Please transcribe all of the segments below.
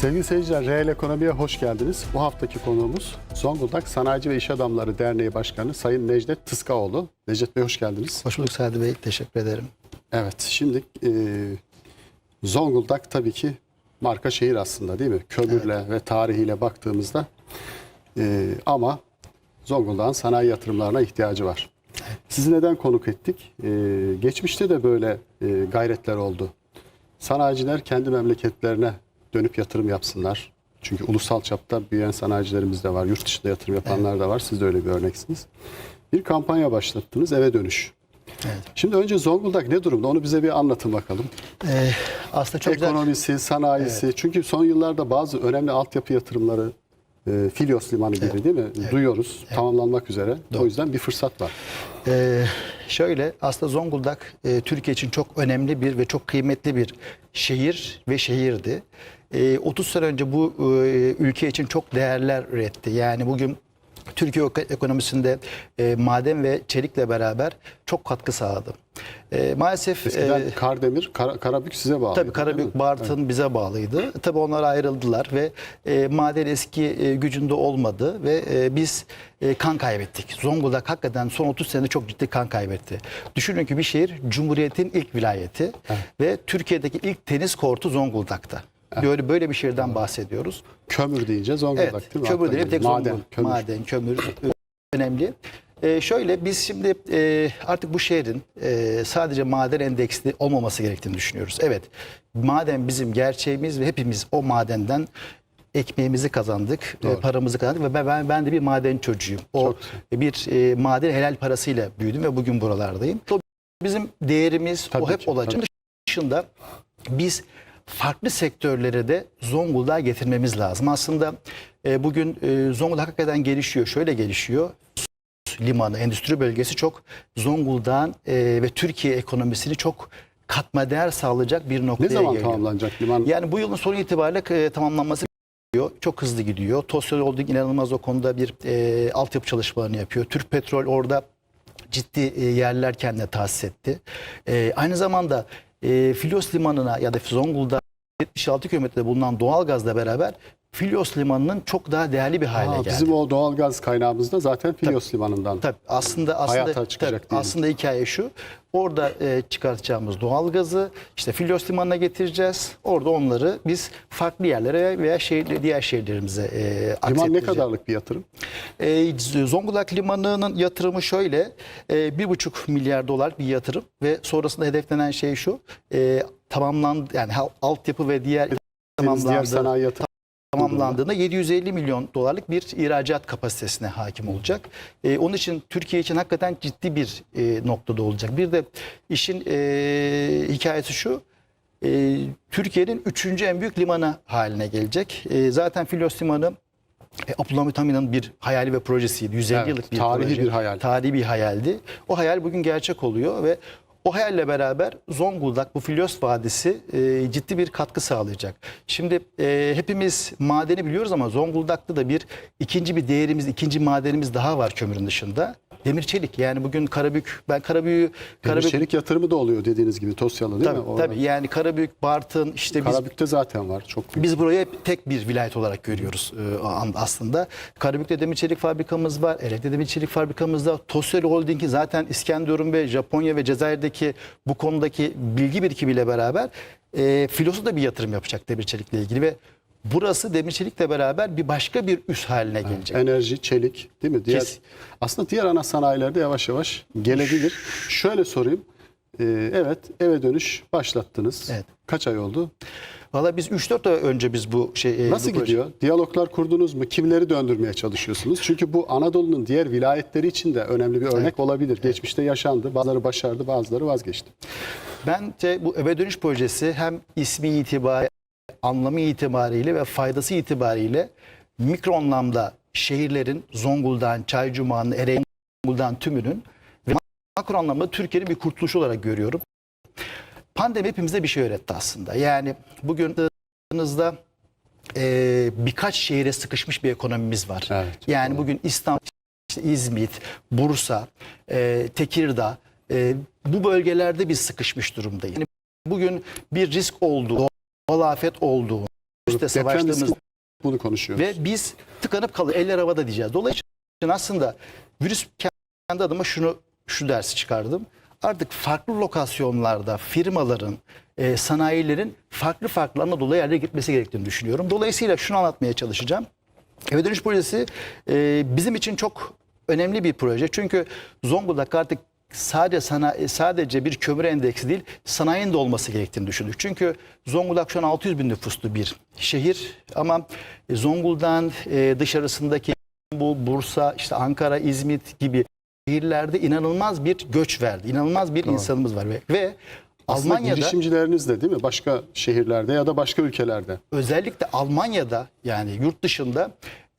Sevgili seyirciler, Reel Ekonomi'ye hoş geldiniz. Bu haftaki konuğumuz Zonguldak Sanayici ve İş Adamları Derneği Başkanı Sayın Necdet Tıskaoğlu. Necdet Bey hoş geldiniz. Hoş bulduk Sadi Bey. Teşekkür ederim. Evet, şimdi e, Zonguldak tabii ki marka şehir aslında değil mi? Kömürle ve tarihiyle baktığımızda e, ama Zonguldak'ın sanayi yatırımlarına ihtiyacı var. Sizi neden konuk ettik? E, geçmişte de böyle e, gayretler oldu. Sanayiciler kendi memleketlerine dönüp yatırım yapsınlar. Çünkü ulusal çapta büyüyen sanayicilerimiz de var. Yurt dışında yatırım yapanlar da var. Siz de öyle bir örneksiniz. Bir kampanya başlattınız, eve dönüş. Evet. Şimdi önce Zonguldak ne durumda? Onu bize bir anlatın bakalım. Ee, aslında çok güzel. Ekonomisi, sanayisi. Çünkü son yıllarda bazı önemli altyapı yatırımları e, Filyos Limanı gibi değil mi? Duyuyoruz. Tamamlanmak üzere. O yüzden bir fırsat var. Ee, şöyle aslında Zonguldak e, Türkiye için çok önemli bir ve çok kıymetli bir şehir ve şehirdi. E, 30 sene önce bu e, ülke için çok değerler üretti. Yani bugün Türkiye ek- ekonomisinde e, maden ve çelikle beraber çok katkı sağladı. E, maalesef Eskiden e, Kardemir, Kara, Karabük size bağlı. Tabii Karabük, Bartın bize bağlıydı. Tabii onlar ayrıldılar ve e, maden eski e, gücünde olmadı ve e, biz e, kan kaybettik. Zonguldak hakikaten son 30 senede çok ciddi kan kaybetti. Düşünün ki bir şehir Cumhuriyet'in ilk vilayeti ve Türkiye'deki ilk tenis kortu Zonguldak'ta. Böyle böyle bir şehirden bahsediyoruz. Kömür deyince Zonguldak Evet, değil mi? kömür değil, tek Maden, Zonguldak. kömür. Maden, kömür önemli. Ee, şöyle biz şimdi e, artık bu şehrin e, sadece maden endeksli olmaması gerektiğini düşünüyoruz. Evet, maden bizim gerçeğimiz ve hepimiz o madenden ekmeğimizi kazandık, e, paramızı kazandık ve ben, ben ben de bir maden çocuğuyum. O Çok bir e, maden helal parasıyla büyüdüm ve bugün buralardayım. O bizim değerimiz Tabii o hep ki, olacak. tabii. Dışında biz farklı sektörlere de Zonguldak'a getirmemiz lazım. Aslında e, bugün e, Zonguldak hakikaten gelişiyor. Şöyle gelişiyor. Limanı, endüstri bölgesi çok Zonguldak'ın e, ve Türkiye ekonomisini çok katma değer sağlayacak bir noktaya Ne zaman geliyor. tamamlanacak liman? Yani bu yılın sonu itibariyle e, tamamlanması gidiyor. Çok hızlı gidiyor. Tosyol Holding inanılmaz o konuda bir e, altyapı çalışmalarını yapıyor. Türk Petrol orada ciddi e, yerler kendine tahsis etti. E, aynı zamanda e, Filos Limanı'na ya da Zonguldak 76 kilometrede bulunan doğalgazla beraber Filos Limanı'nın çok daha değerli bir hale Aa, geldi. bizim o doğal gaz kaynağımız da zaten Filyos Limanı'ndan. Tabii aslında aslında Hayata çıkacak tabii, aslında hikaye şu. Orada e, çıkartacağımız doğalgazı işte Filos limanına getireceğiz. Orada onları biz farklı yerlere veya şehir, diğer şehirlerimize e, Liman ne kadarlık bir yatırım? E, Zonguldak Limanı'nın yatırımı şöyle. e, Bir buçuk milyar dolar bir yatırım ve sonrasında hedeflenen şey şu. E, tamamlandı yani altyapı ve diğer Diğer tamamlandı sanayi yatırım. Tamamlandığında 750 milyon dolarlık bir ihracat kapasitesine hakim olacak. Ee, onun için Türkiye için hakikaten ciddi bir e, noktada olacak. Bir de işin e, hikayesi şu. e, Türkiye'nin üçüncü en büyük limanı haline gelecek. E, zaten Filos Limanı e, Abdülhamit bir hayali ve projesiydi. 150 Evet, yıllık bir tarihi proje. bir hayal. Tarihi bir hayaldi. O hayal bugün gerçek oluyor ve o hayalle beraber Zonguldak bu Filyos Vadisi e, ciddi bir katkı sağlayacak. Şimdi e, hepimiz madeni biliyoruz ama Zonguldak'ta da bir ikinci bir değerimiz, ikinci madenimiz daha var kömürün dışında. Demir çelik. Yani bugün Karabük, ben Karabük'ü Demir Karabük çelik yatırımı da oluyor dediğiniz gibi Tosyalı değil tabii, mi? Orada. tabii yani Karabük, Bartın işte biz Karabük'te zaten var. Çok büyük. biz burayı hep tek bir vilayet olarak görüyoruz e, aslında. Karabük'te demir çelik fabrikamız var. Erek'te demir çelik fabrikamız var. Tosyol Holding'i zaten İskenderun ve Japonya ve Cezayir'deki bu konudaki bilgi birikimiyle beraber e, filosu da bir yatırım yapacak demir çelikle ilgili ve burası demir çelikle beraber bir başka bir üs haline gelecek. Enerji, çelik değil mi? Diğer, aslında diğer ana sanayilerde yavaş yavaş gelebilir. Şöyle sorayım. Ee, evet eve dönüş başlattınız. Evet. Kaç ay oldu? Valla biz 3-4 ay önce biz bu şey e, Nasıl bu proje- gidiyor? Diyaloglar kurdunuz mu? Kimleri döndürmeye çalışıyorsunuz? Çünkü bu Anadolu'nun diğer vilayetleri için de önemli bir örnek olabilir. Geçmişte yaşandı. Bazıları başardı, bazıları vazgeçti. Bence bu eve dönüş projesi hem ismi itibariyle, anlamı itibariyle ve faydası itibariyle mikro anlamda şehirlerin Zonguldak'ın, Çaycuma'nın, Ereğli'nin, Zonguldak'ın tümünün ve makro anlamda Türkiye'nin bir kurtuluşu olarak görüyorum. Pandemi hepimize bir şey öğretti aslında. Yani bugün baktığınızda e, birkaç şehire sıkışmış bir ekonomimiz var. Evet, yani bugün İstanbul, işte İzmit, Bursa, e, Tekirdağ e, bu bölgelerde biz sıkışmış durumdayız. Yani bugün bir risk olduğu, doğal afet olduğu Deprem savaştığımız bunu konuşuyoruz. ve biz tıkanıp kalır eller havada diyeceğiz. Dolayısıyla aslında virüs kendi adıma şunu şu dersi çıkardım. Artık farklı lokasyonlarda firmaların, e, sanayilerin farklı farklı Anadolu'ya yerlere gitmesi gerektiğini düşünüyorum. Dolayısıyla şunu anlatmaya çalışacağım. Eve dönüş projesi e, bizim için çok önemli bir proje. Çünkü Zonguldak artık sadece sana, sadece bir kömür endeksi değil sanayinin de olması gerektiğini düşündük. Çünkü Zonguldak şu an 600 bin nüfuslu bir şehir ama Zonguldak'ın e, dışarısındaki bu Bursa, işte Ankara, İzmit gibi şehirlerde inanılmaz bir göç verdi. İnanılmaz bir insanımız var ve, ve Aslında Almanya'da girişimcileriniz de değil mi? Başka şehirlerde ya da başka ülkelerde. özellikle Almanya'da yani yurt dışında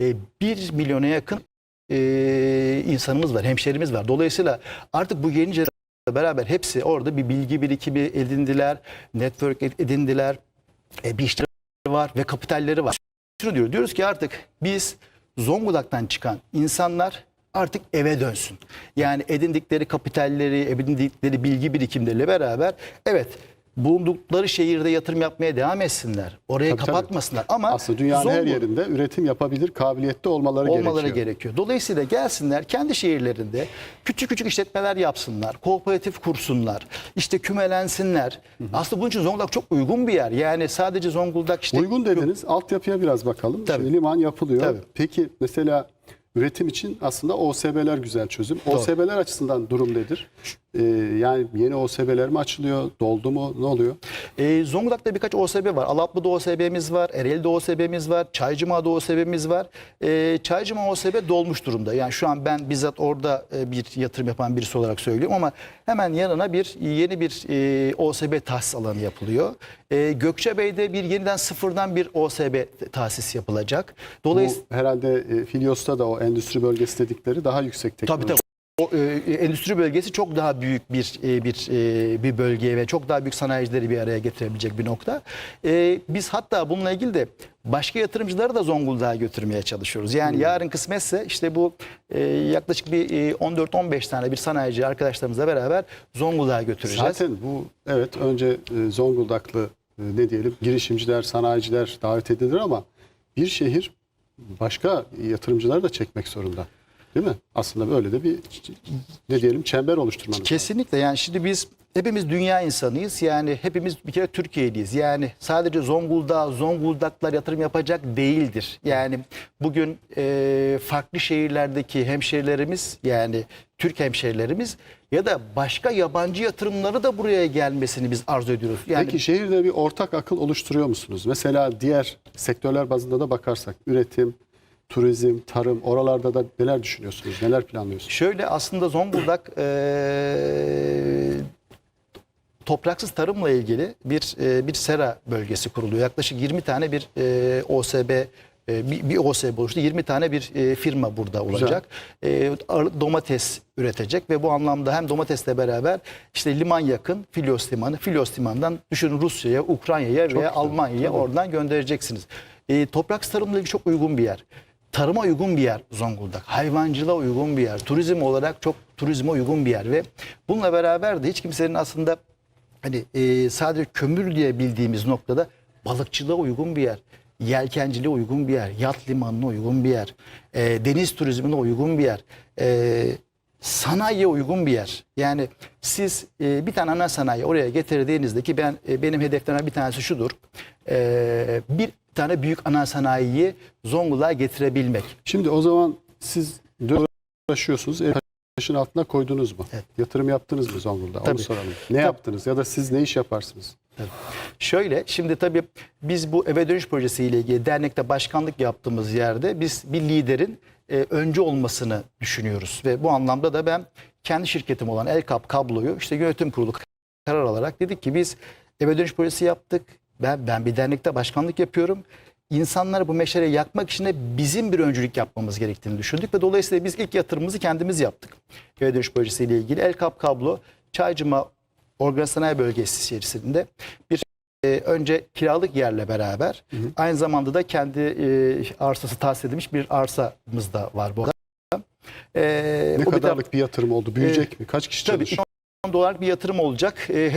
e, 1 milyona yakın e, insanımız var, hemşerimiz var. Dolayısıyla artık bu gelince beraber hepsi orada bir bilgi birikimi edindiler, network ed- edindiler, e, bir işleri var ve kapitalleri var. Şunu diyoruz, diyoruz ki artık biz Zonguldak'tan çıkan insanlar artık eve dönsün. Yani edindikleri kapitalleri, edindikleri bilgi birikimleriyle beraber evet bulundukları şehirde yatırım yapmaya devam etsinler. Oraya Tabii, tabii. kapatmasınlar ama Aslında dünyanın her Zongul- yerinde üretim yapabilir kabiliyette olmaları, olmaları gerekiyor. gerekiyor. Dolayısıyla gelsinler kendi şehirlerinde küçük küçük işletmeler yapsınlar, kooperatif kursunlar, işte kümelensinler. Aslında bunun için Zonguldak çok uygun bir yer. Yani sadece Zonguldak işte Uygun dediniz. Altyapıya biraz bakalım. Tabii. Şimdi liman yapılıyor. Tabii. Peki mesela üretim için aslında OSB'ler güzel çözüm. OSB'ler açısından durum nedir? Ee, yani yeni OSB'ler mi açılıyor? Doldu mu? Ne oluyor? Ee, Zonguldak'ta birkaç OSB var. Alaplı'da OSB'miz var, Ereğli'de OSB'miz var, Çaycıma'da OSB'miz var. Ee, Çaycıma OSB dolmuş durumda. Yani şu an ben bizzat orada e, bir yatırım yapan birisi olarak söylüyorum ama hemen yanına bir yeni bir e, OSB tahsis alanı yapılıyor. E, Gökçebey'de bir yeniden sıfırdan bir OSB tahsis yapılacak. Dolayısıyla Bu herhalde e, Filyos'ta da o endüstri bölgesi dedikleri daha yüksek teknoloji. Tabii tabii. O e, endüstri bölgesi çok daha büyük bir e, bir e, bir bölge ve çok daha büyük sanayicileri bir araya getirebilecek bir nokta. E, biz hatta bununla ilgili de başka yatırımcıları da Zonguldak'a götürmeye çalışıyoruz. Yani yarın kısmetse işte bu e, yaklaşık bir e, 14-15 tane bir sanayici arkadaşlarımızla beraber Zonguldak'a götüreceğiz. Zaten bu evet önce e, Zonguldaklı e, ne diyelim girişimciler, sanayiciler davet edilir ama bir şehir başka yatırımcıları da çekmek zorunda. Değil mi? Aslında böyle de bir ne diyelim çember oluşturmanız lazım. Kesinlikle yani şimdi biz hepimiz dünya insanıyız. Yani hepimiz bir kere Türkiye'liyiz. Yani sadece Zonguldak, Zonguldaklar yatırım yapacak değildir. Yani bugün e, farklı şehirlerdeki hemşehrilerimiz yani Türk hemşehrilerimiz ya da başka yabancı yatırımları da buraya gelmesini biz arzu ediyoruz. Yani Peki şehirde bir ortak akıl oluşturuyor musunuz? Mesela diğer sektörler bazında da bakarsak üretim, turizm, tarım oralarda da neler düşünüyorsunuz? Neler planlıyorsunuz? Şöyle aslında Zonguldak eee, topraksız tarımla ilgili bir eee, bir sera bölgesi kuruluyor. Yaklaşık 20 tane bir eee, OSB bir, bir OSB oluştu. 20 tane bir eee, firma burada olacak. Ağır- domates üretecek ve bu anlamda hem domatesle beraber işte liman yakın Filyos limanı. Filyos limanından düşünün Rusya'ya, Ukrayna'ya veya. Almanya'ya oradan göndereceksiniz. Eee topraksız tarımla ilgili çok uygun bir yer. Tarıma uygun bir yer Zonguldak. Hayvancılığa uygun bir yer. Turizm olarak çok turizme uygun bir yer ve bununla beraber de hiç kimsenin aslında hani e, sadece kömür diye bildiğimiz noktada balıkçılığa uygun bir yer. Yelkenciliğe uygun bir yer. Yat limanına uygun bir yer. e, deniz turizmine uygun bir yer. E, sanayiye uygun bir yer. Yani siz e, bir tane ana sanayi oraya getirdiğinizde ki ben e, benim hedeflerimden bir tanesi şudur. E, bir tane büyük ana sanayiyi Zonguldak'a getirebilmek. Şimdi o zaman siz uğraşıyorsunuz. Ev taşın altına koydunuz mu? Yatırım yaptınız mı Zonguldak'a? Onu Tabii. soralım. Ne yaptınız ya da siz ne iş yaparsınız? Şöyle şimdi tabii biz bu eve dönüş projesiyle ilgili dernekte başkanlık yaptığımız yerde biz bir liderin e, öncü olmasını düşünüyoruz. Ve bu anlamda da ben kendi şirketim olan Elkap Kablo'yu işte yönetim kurulu karar alarak dedik ki biz eve dönüş projesi yaptık. Ben, ben bir dernekte başkanlık yapıyorum. İnsanları bu meşaleyi yakmak için de bizim bir öncülük yapmamız gerektiğini düşündük ve dolayısıyla biz ilk yatırımımızı kendimiz yaptık. Eve dönüş projesiyle ilgili Elkap Kablo Çaycıma Organize Sanayi Bölgesi içerisinde bir e, önce kiralık yerle beraber aynı zamanda da kendi e, arsası tahsis edilmiş bir arsamız da var bu arada. E, Ne o bir kadarlık bir yatırım oldu? Büyüyecek mi? Kaç kişi Tabii çalışıyor? 2 milyon dolarlık bir yatırım olacak. E,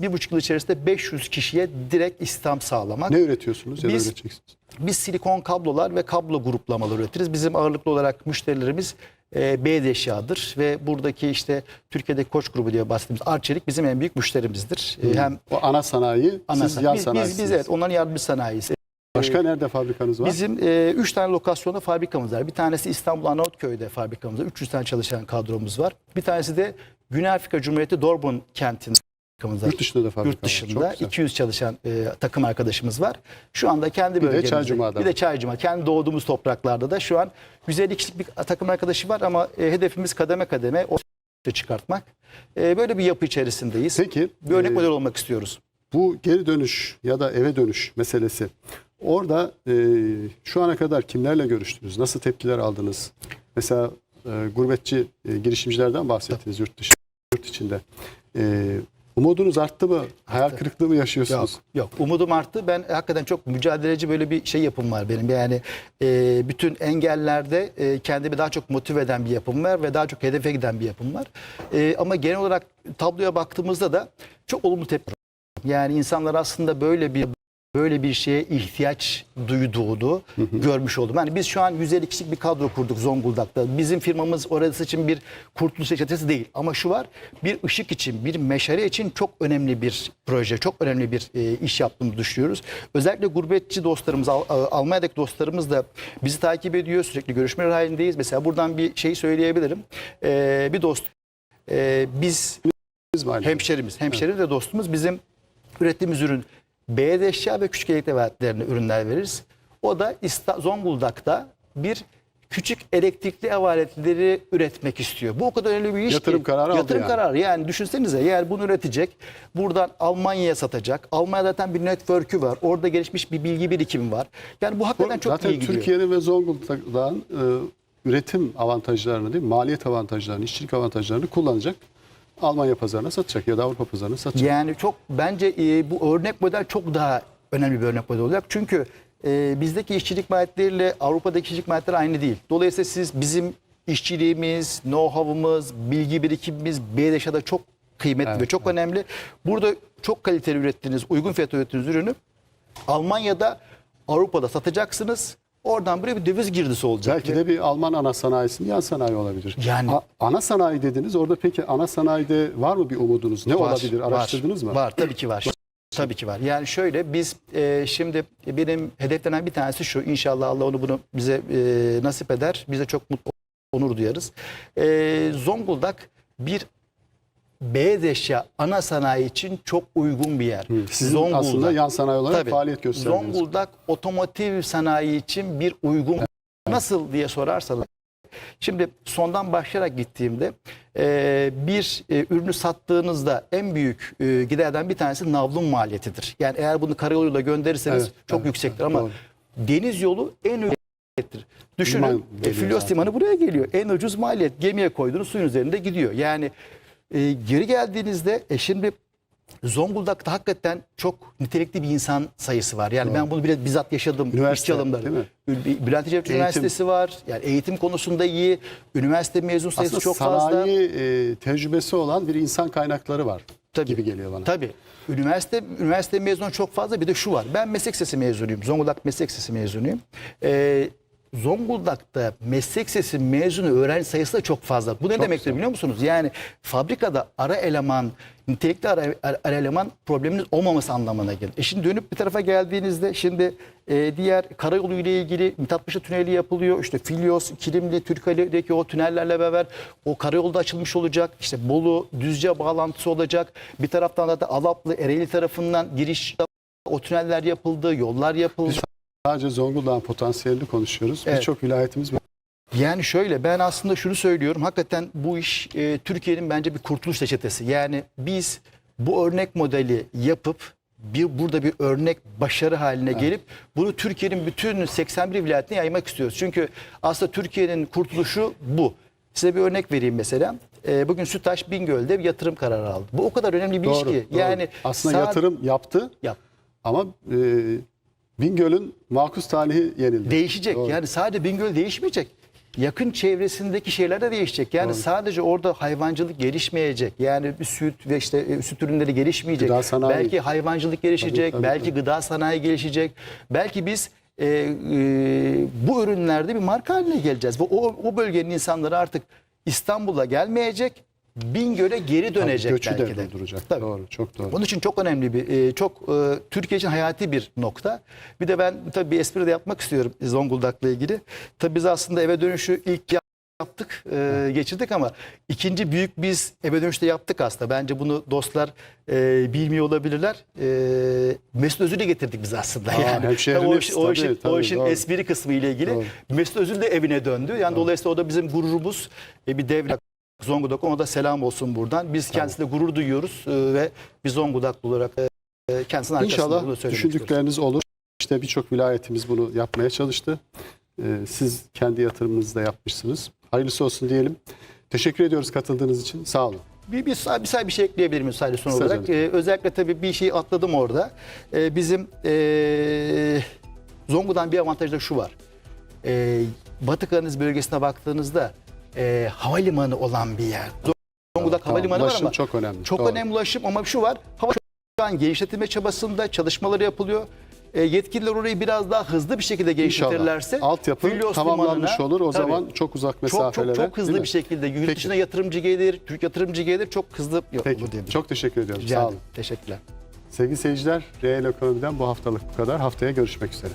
bir buçuk yıl içerisinde 500 kişiye direkt istihdam sağlamak. Ne üretiyorsunuz ya da üreteceksiniz? Biz silikon kablolar ve kablo gruplamaları üretiriz. Bizim ağırlıklı olarak müşterilerimiz e, beyaz eşyadır ve buradaki işte Türkiye'deki Koç grubu diye bahsettiğimiz Arçelik bizim en büyük müşterimizdir. E, Hem O ana sanayi, ana siz sanayi- yan biz, biz, biz evet onların yardımcı sanayisi. Başka nerede fabrikanız var? Bizim 3 tane lokasyonda fabrikamız var. Bir tanesi İstanbul Arnavutköy'de fabrikamız var. 300 tane çalışan kadromuz var. Bir tanesi de Güney Afrika Cumhuriyeti Dortmund kentinde fabrikamız var. Yurt dışında da fabrika Yurt dışında Çok güzel. 200 çalışan e, takım arkadaşımız var. Şu anda kendi Bir de bölgemizde. Çaycuma'da Bir de Çaycuma. Kendi doğduğumuz topraklarda da şu an 150 kişilik bir takım arkadaşı var ama e, hedefimiz kademe kademe o çıkartmak. E, böyle bir yapı içerisindeyiz. Peki, Bir örnek e, model olmak istiyoruz. Bu geri dönüş ya da eve dönüş meselesi. Orada e, şu ana kadar kimlerle görüştünüz? Nasıl tepkiler aldınız? Mesela e, gurbetçi e, girişimcilerden bahsettiniz yurt dışı, yurt içinde. E, umudunuz arttı mı? Hayal kırıklığı mı yaşıyorsunuz? Yok, yok. Umudum arttı. Ben hakikaten çok mücadeleci böyle bir şey yapım var benim. Yani e, bütün engellerde e, kendimi daha çok motive eden bir yapım var ve daha çok hedefe giden bir yapım var. E, ama genel olarak tabloya baktığımızda da çok olumlu tepki. Yani insanlar aslında böyle bir böyle bir şeye ihtiyaç duyduğunu görmüş oldum. Yani biz şu an 150 kişilik bir kadro kurduk Zonguldak'ta. Bizim firmamız orası için bir kurtuluş çetesi değil. Ama şu var bir ışık için, bir meşale için çok önemli bir proje, çok önemli bir e, iş yaptığımızı düşünüyoruz. Özellikle gurbetçi dostlarımız, Al- Al- Almanya'daki dostlarımız da bizi takip ediyor. Sürekli görüşmeler halindeyiz. Mesela buradan bir şey söyleyebilirim. E, bir dost, e, biz hemşerimiz, hemşerimiz ve dostumuz bizim ürettiğimiz ürün beyaz eşya ve küçük elektrik aletlerine ürünler veririz. O da Zonguldak'ta bir küçük elektrikli ev aletleri üretmek istiyor. Bu o kadar önemli bir iş Yatırım ki. kararı Yatırım yani. kararı. Yani düşünsenize yani bunu üretecek. Buradan Almanya'ya satacak. Almanya'da zaten bir network'ü var. Orada gelişmiş bir bilgi birikimi var. Yani bu hakikaten çok Zaten iyi gidiyor. Türkiye'nin ve Zonguldak'ın e, üretim avantajlarını değil mi? Maliyet avantajlarını, işçilik avantajlarını kullanacak. Almanya pazarına satacak ya da Avrupa pazarına satacak. Yani çok bence e, bu örnek model çok daha önemli bir örnek model olacak. Çünkü e, bizdeki işçilik maliyetleriyle Avrupa'daki işçilik maliyetleri aynı değil. Dolayısıyla siz bizim işçiliğimiz, know-how'ımız, bilgi birikimimiz BDŞ'de çok kıymetli ve çok önemli. Burada çok kaliteli ürettiğiniz, uygun fiyata ürettiğiniz ürünü Almanya'da, Avrupa'da satacaksınız. Oradan buraya bir döviz girdisi olacak. Belki de bir Alman ana sanayisinin yan sanayi olabilir. Yani- A- ana sanayi dediniz. Orada peki ana sanayide var mı bir umudunuz? Ne Var, olabilir? var, Araştırdınız mı? Var tabii ki var. Tabii ki var. Yani şöyle biz e, şimdi benim hedeflenen bir tanesi şu. İnşallah Allah onu bunu bize e, nasip eder. Biz de çok mutlu onur duyarız. E, Zonguldak bir beyaz eşya ana sanayi için çok uygun bir yer. Sizin aslında yan sanayi olarak Tabii. faaliyet gösterdiniz. Zonguldak otomotiv sanayi için bir uygun. Nasıl diye sorarsanız. Şimdi sondan başlayarak gittiğimde e, bir e, ürünü sattığınızda en büyük e, giderden bir tanesi navlun maliyetidir. Yani eğer bunu karayoluyla gönderirseniz Evet, çok evet, yüksektir evet, ama doğru. deniz yolu en maliyettir. Düşünün e, zaten. limanı buraya geliyor. En ucuz maliyet gemiye koyduğunuz suyun üzerinde gidiyor. Yani e, geri geldiğinizde e, şimdi Zonguldak'ta hakikaten çok nitelikli bir insan sayısı var. Yani ben bunu bile bizzat yaşadım. Üniversite, alımları. değil mi? Ül- Bülent Ecevit Eğitim. Üniversitesi var. Yani eğitim konusunda iyi. Üniversite mezun sayısı Aslında çok fazla. sanayi e, tecrübesi olan bir insan kaynakları var gibi geliyor bana. Tabii. Üniversite üniversite mezunu çok fazla. Bir de şu var. Ben meslek lisesi mezunuyum. Zonguldak meslek lisesi mezunuyum. Ee, Zonguldak'ta meslek lisesi mezunu öğrenci sayısı da çok fazla. Bu ne demektir biliyor musunuz? Yani fabrikada ara eleman, nitelikli ara, ara- eleman probleminiz olmaması anlamına gelir. E şimdi dönüp bir tarafa geldiğinizde şimdi e, diğer karayolu ile ilgili Mithatpaşa Tüneli yapılıyor. İşte Filyos, Kilimli, Türkali'deki o tünellerle beraber o karayolu da açılmış olacak. İşte Bolu, Düzce bağlantısı olacak. Bir taraftan da Alaplı, Ereğli tarafından giriş o tüneller yapıldı, yollar yapıldı. Sadece Zonguldak'ın potansiyelini konuşuyoruz. Evet. Birçok vilayetimiz Yani şöyle ben aslında şunu söylüyorum. Hakikaten bu iş e, Türkiye'nin bence bir kurtuluş reçetesi. Yani biz bu örnek modeli yapıp bir burada bir örnek başarı haline gelip bunu Türkiye'nin bütün 81 vilayetine yaymak istiyoruz. Çünkü aslında Türkiye'nin kurtuluşu bu. Size bir örnek vereyim mesela. E, bugün Sütaş Bingöl'de bir yatırım kararı aldı. Bu o kadar önemli bir iş doğru, ki. doğru. Yani aslında yatırım yaptı yap. ama e, Bingöl'ün makus talihi yenildi. Değişecek. Doğru. Yani sadece Bingöl değişmeyecek. yakın çevresindeki şeyler de değişecek. Yani sadece orada hayvancılık gelişmeyecek. Yani süt ve işte e, süt ürünleri gelişmeyecek. Gıda sanayi. Belki hayvancılık gelişecek, tabii, belki gıda sanayi gelişecek. Belki biz e, e, bu ürünlerde bir marka haline geleceğiz. Ve o, o bölgenin insanları artık İstanbul'a gelmeyecek, Bingöl'e geri dönecek Göçü belki de de. durduracak. Tabii. Doğru, çok doğru. Onun için çok önemli bir, e, çok e, Türkiye için hayati bir nokta. Bir de ben tabii bir espri de yapmak istiyorum Zonguldak'la ilgili. Tabii biz aslında eve dönüşü ilk yaptık, e, geçirdik ama ikinci büyük biz eve dönüşte yaptık aslında. Bence bunu dostlar e, bilmiyor olabilirler. E, Mesut Özil'i getirdik biz aslında. Aa, yani o, iş- o tabii, işin, tabii, o işin doğru. espri kısmı ile ilgili. Doğru. Mesut Özil de evine döndü. Yani dolayısıyla o da bizim gururumuz. E, bir devlet Zonguldak ona da selam olsun buradan. Biz kendisiyle gurur duyuyoruz e, ve bir Zonguldaklı olarak e, kendisinin arkasında bunu İnşallah söylemek istiyoruz. düşündükleriniz olur. İşte birçok vilayetimiz bunu yapmaya çalıştı. Ee, siz kendi yatırımınızı da yapmışsınız. Hayırlısı olsun diyelim. Teşekkür ediyoruz katıldığınız için. Sağ olun. Bir, bir, bir, bir, bir şey ekleyebilir miyim sadece son Kısaca olarak? lütfen. Ee, özellikle tabii bir şey atladım orada. Ee, bizim ee, Zonguldak'ın bir avantajı da şu var. Ee, Batı Karadeniz bölgesine baktığınızda ee, havalimanı olan bir yer. Zonguldak Tamam, havalimanı var ulaşım ama çok önemli. çok Doğru. önemli ulaşım ama şu var. Hava şu an genişletilme çabasında çalışmaları yapılıyor. E, yetkililer orayı biraz daha hızlı bir şekilde geliştirirlerse İnşallah. Altyapı tamamlanmış olur. O Tabii. zaman çok uzak çok mesafelere. çok çok hızlı değil bir şekilde yurt Peki. dışına yatırımcı gelir, Türk yatırımcı gelir çok hızlı olur diye. Çok teşekkür ediyorum. Rica Sağ olun. Teşekkürler. Sevgili seyirciler, Reel Ekonomi'den bu haftalık bu kadar. Haftaya görüşmek üzere.